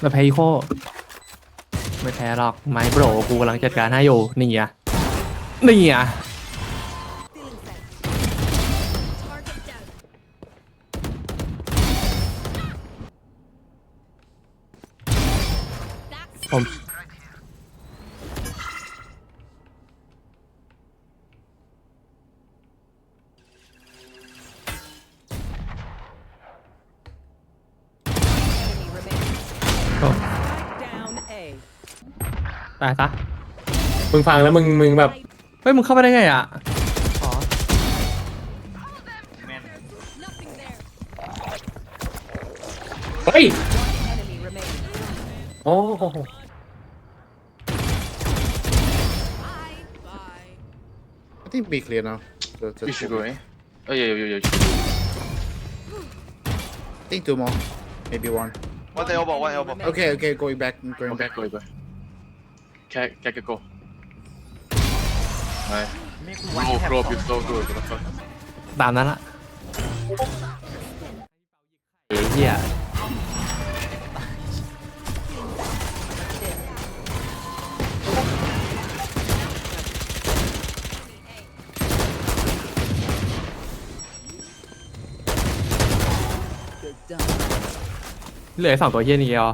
เราแพ้อีโคไม่แพ้หรอกไม้โบรกูกำลังจัดการให้อยู่นี่อะนี่อะผม ตายซะมึงฟังแล้วมึงมึงแบบเฮ้ยมึงเข้าไปได้ไงอะอ๋อ Nothing there. เฮ้ย Enemy remaining. โอ้โห Bye. Bye. I think B clear now. The- the You should two. go, eh? Oh, yeah, yeah, yeah. I think two more. Maybe one. One elbow, one elbow. remaining. Okay, okay, going back, going Okay, back. go, go. Cat, cat, cat, go. Nice. Roll, roll, you so good. What the fuck? ตามนั้นละเฮ้ยเหี้ยเหลือสองตัวเฮี้ยนี้เหรอ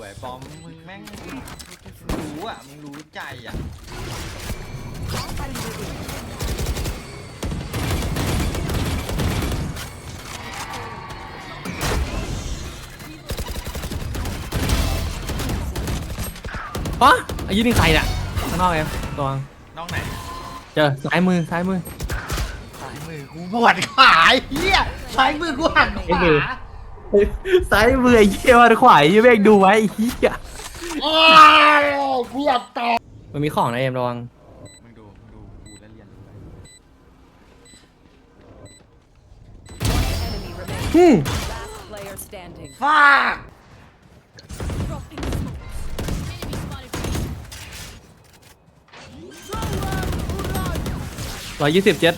วยปอมมึงแม่งรู้อะมึงรู้ใจอะปะไอ้ยี่นี่ใครเนี่ยข้างนอกเองตัวงน้องไหนเจอซ้ายมือซ้ายมือซ้ายมือกูปวดขาไอ้เฮียซ้ายมือกูหักขวา ซ้ายมือไอ้เหี้ยวันขวาไอ้เหี้ยแม่งดูไว้ไอ้เหี้ยโอ้ยกูอยากตอบมันมีของนะเอ็มระวังมึงดูมึงดูกูแล้วเรียนรู้ไป Enemy remaining. อืม Last player standing. ฟาด Dropping the smokes. Enemy spotted. ร้อยยี่สิบเจ็ด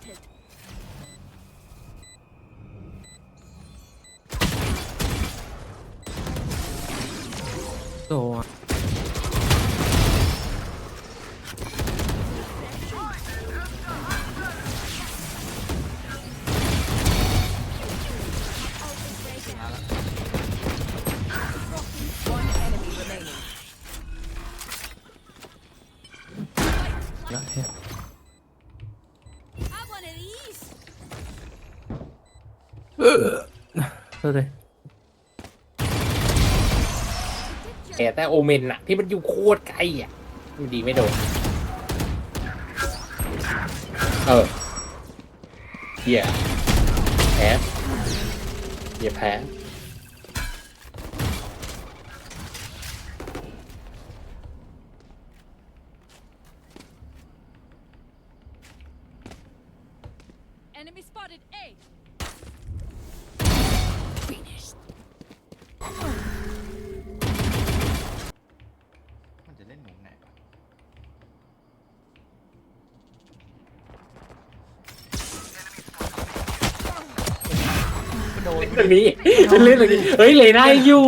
Planted. ตัว One ษเลยแต่แต่โอเมนอะที่มันอยู่โคตรไกลอะมันดีไม่โดนเออเหี้ยแพ้เหี้ยแพ้ Enemy spotted. A. Finished. มันจะเล่นหมุงไหนวะเรื่องนี้เป็นเรื่องนี้เฮ้ยเลยน่าอยู่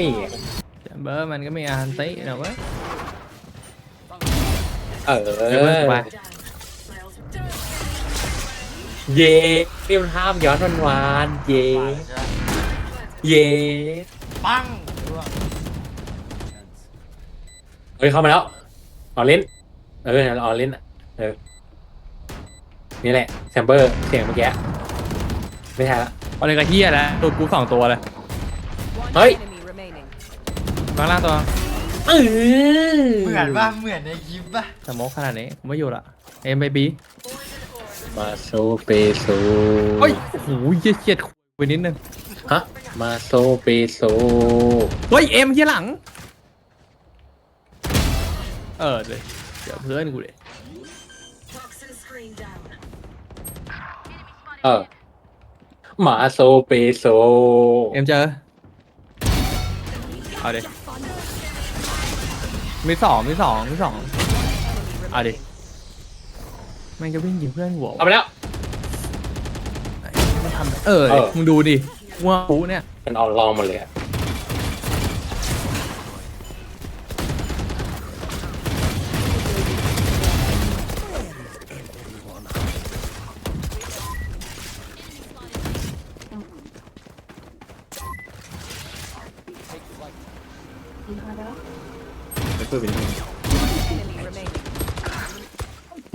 นี่แชมเบอร์มันก็มีอันตินะเว้ยเออเดี๋ยวมันสบายเย่นี่มันห้ามย้อนวันวานๆเย่ฟาดใช่ไหมเย่ปังร่วงเฮ้ยเข้ามาแล้วออเล่นเออออเล่นอะเออนี่แหละแซมเบอร์เสียงเมื่อกี้ไม่ใช่ละ เอาเลยกระเฮียแล้วโดนกูสองตัวเลย One Hey. enemy remaining. ข้างล่างตัวเออเหมือนปะเหมือนในคลิปปะสโมกขนาดนี้ผมไม่อยู่ละเอ็มไปบีมาโซเปโซเฮ้ยโอ้โหเยียดเยียดไปนิดนึงฮะมาโซเปโซเฮ้ยเอ็มที่หลัง เออเลยเดี๋ยวเพื่อนกูเลยเออมาโซเปโซเอ็มเจอเอาดิ มีสองมีสองมีสองเอาดิแม่งจะวิ่งยิงเพื่อนหัวเอาไปแล้ว มันทำเออเออ มึงดูดิว่าปูเนี่ยมันเอาลองหมดเลยอะ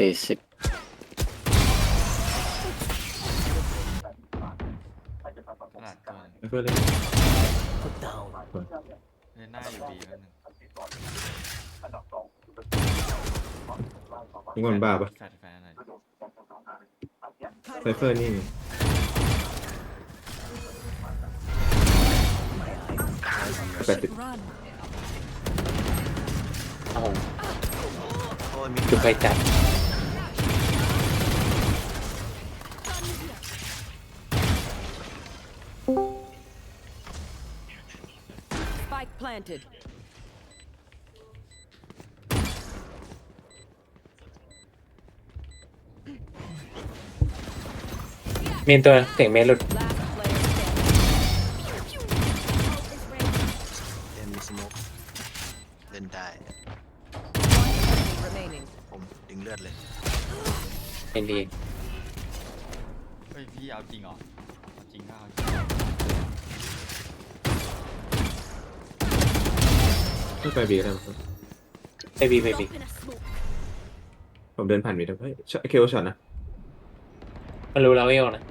เบสิกขนาดตัวไซเฟอร์เล่นเล่นหน้าอยู่ดีแล้วหนึ่งมึงวันบ้าปะแฟนแฟนอะไรไซเฟอร์นี่แปดสิบ Run. เอาคือไปจัด planted. เมนตัวเสียงเมนห ริงต้องไปบีแล้วครับไปบีไปบี Drop in a smoke. ผมเดินผ่านบีแล้วเฮ้ยช็อตเคโอช็อตนะ มันรู้แล้วเอวนะ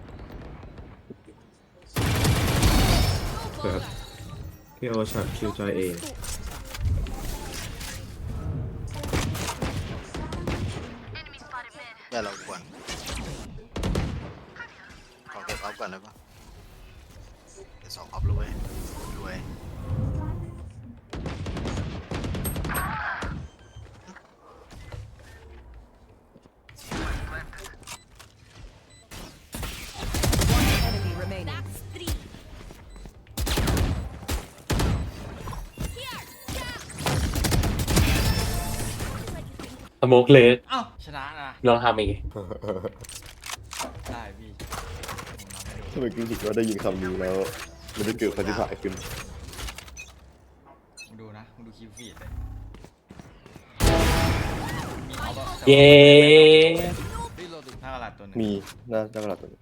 เปิดครับเคโอช็อตคิวจอยเอได้เราก่อนขอเก็บออฟก่อนได้ปะเดี๋ยวสองออฟรวยรวย โมกเลยเอ้าชนะนะลองทำอีกได้พี่ผมทำให้ดูทำไมกูรู้สึกว่าได้ยินคำนี้แล้ว มันจะเกิดปฏิภาณขึ้นมึงดูนะมึงดูคลิปฟีดเลยมีเอาปะเย้หน้ากระดาษตัวหนึงมีหน้าหน้ากระดาษตัวนี้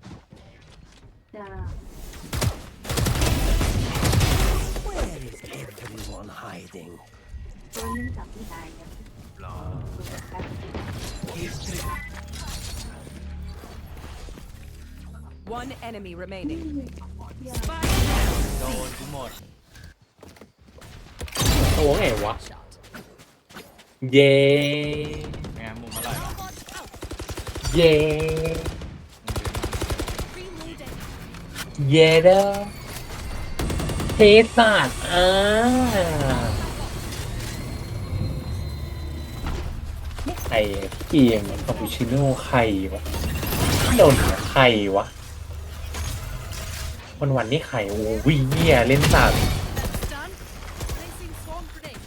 One enemy remaining. โดนกูหมดโอ้ไงวะ เย้ไงมุมอร่อยปะ Robot out. เย้ Reloading. เย้เด้อเทสาดอ่าใค รเกียงคาปูชิโน่ใครวะโดนใครวะวันวันนี้ใครโอ้วิเหี้ยเล่นสาด That's done. Placing swarm grenade.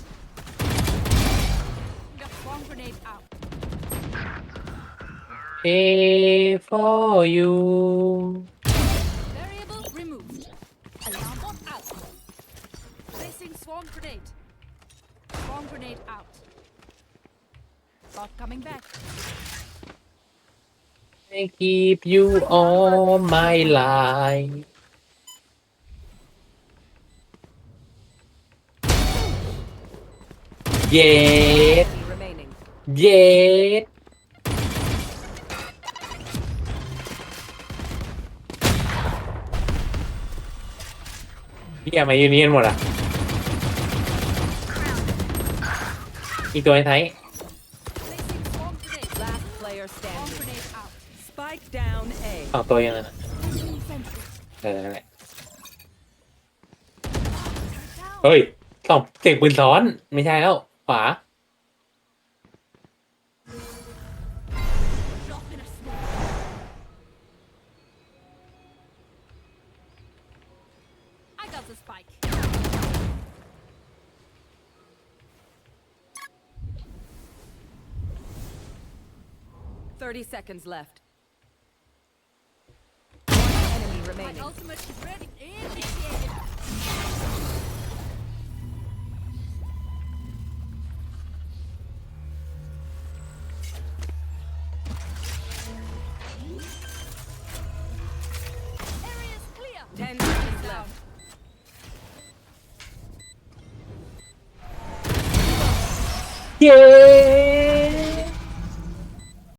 Bot coming back. I keep you all my life เย็ด Enemy remaining. เย็ดพี่แกมาอยู่นี่กันหมดอะ อีกตัวไอ้ไทย Placing swarm grenade. Last player standing. Spike down A. สองตัวยังไงนเนะเฮ้ยสองเสียงปืนซ้อน ไม่ใช่แล้วขวา 30 seconds left. One enemy remaining. My ultimate is ready. Initiated. Ten seconds left. Yay!